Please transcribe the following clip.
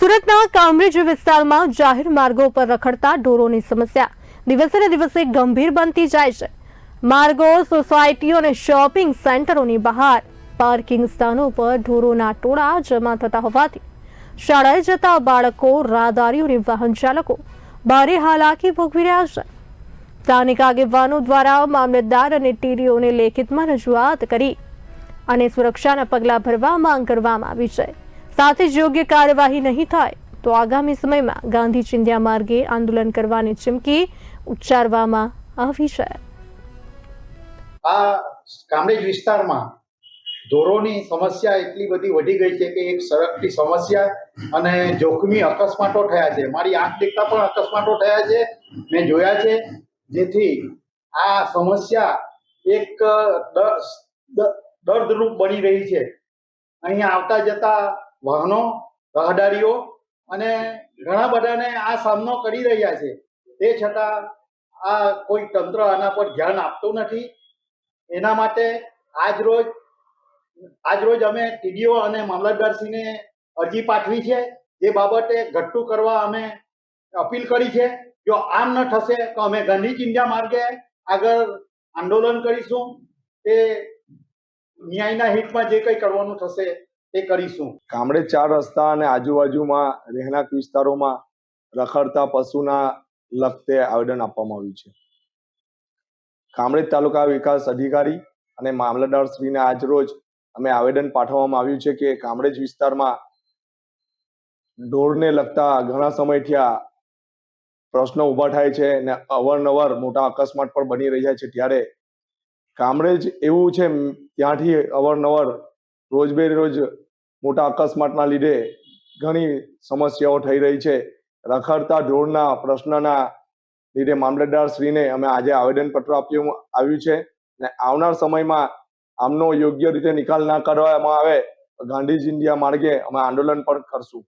સુરતના કામરેજ વિસ્તારમાં જાહેર માર્ગો પર રખડતા ઢોરોની સમસ્યા. દિવસે દિવસે ગંભીર બનતી જાય છે. માર્ગો, સોસાયટીઓ અને શોપિંગ સેન્ટરોની બહાર પાર્કિંગ સ્થાનો પર ઢોરોના ટોળા જમા થતા હોવાથી શાળાએ જતા બાળકો રાહદારીઓ અને વાહન ચાલકો ભારે હાલાકી ભોગવી રહ્યા છે. સ્થાનિક આગેવાનો દ્વારા મામલતદાર અને ટીડીઓને લેખિતમાં રજૂઆત કરી અને સુરક્ષાના પગલાં ભરવા માંગ કરવામાં આવી છે. સાથે જ યોગ્ય કાર્યવાહી નહીં થાય, તો આગામી સમયમાં ગાંધી ચિંધ્યા માર્ગે આંદોલન કરવાની ચીમકી ઉચ્ચારવામાં આવી છે. આ કામરેજ વિસ્તારમાં ઢોરોની સમસ્યા એટલી બધી વધી ગઈ છે કે એક સળગતી સમસ્યા અને જોખમી અકસ્માતો થયા છે. મારી આંખ દેખતા પણ અકસ્માતો થયા છે. મેં જોયા છે. જેથી આ સમસ્યા એક દર્દરૂપ બની રહી છે. અહીંયા આવતા જતા વાહનો, રાહદારીઓ અને ઘણા બધાને આ સામનો કરી રહ્યા છે. તે છતાં આ કોઈ તંત્ર આના પર ધ્યાન આપતું નથી. એના માટે આજ રોજ આજ રોજ અમે ટીડીઓ અને મામલતદારશ્રીને અરજી પાઠવી છે. જે બાબતે ઘટતું કરવા અમે અપીલ કરી છે. જો આમ ન થશે તો અમે ગાંધી ચિંધ્યા માર્ગે આગળ આંદોલન કરીશું. તે ન્યાયના હિતમાં જે કંઈ કરવાનું થશે તે કરીશું. કામરેજ ચાર રસ્તા અને આજુબાજુમાં રહેણાંક વિસ્તારોમાં રખડતા પશુના લગતે આવેદન આપવામાં આવ્યું છે. કામરેજ તાલુકા વિકાસ અધિકારી અને મામલતદારશ્રીને આજ રોજ અમે આવેદન પાઠવવામાં આવ્યું છે કે કામરેજ વિસ્તારમાં ઢોરને લગતા ઘણા સમયથી આ પ્રશ્નો ઊભા થાય છે અને અવારનવાર મોટા અકસ્માત પણ બની રહ્યા છે. ત્યારે કામરેજ એવું છે ત્યાંથી અવારનવાર રોજ બે રોજ મોટા અકસ્માતના લીધે ઘણી સમસ્યાઓ થઈ રહી છે. રખડતા ઢોરના પ્રશ્નના લીધે મામલતદારશ્રીને અમે આજે આવેદનપત્ર આપ્યું આવ્યું છે અને આવનાર સમયમાં આમનો યોગ્ય રીતે નિકાલ ના કરવામાં આવે તો ગાંધી ઇન્ડિયા માર્ગે અમે આંદોલન પણ કરશું.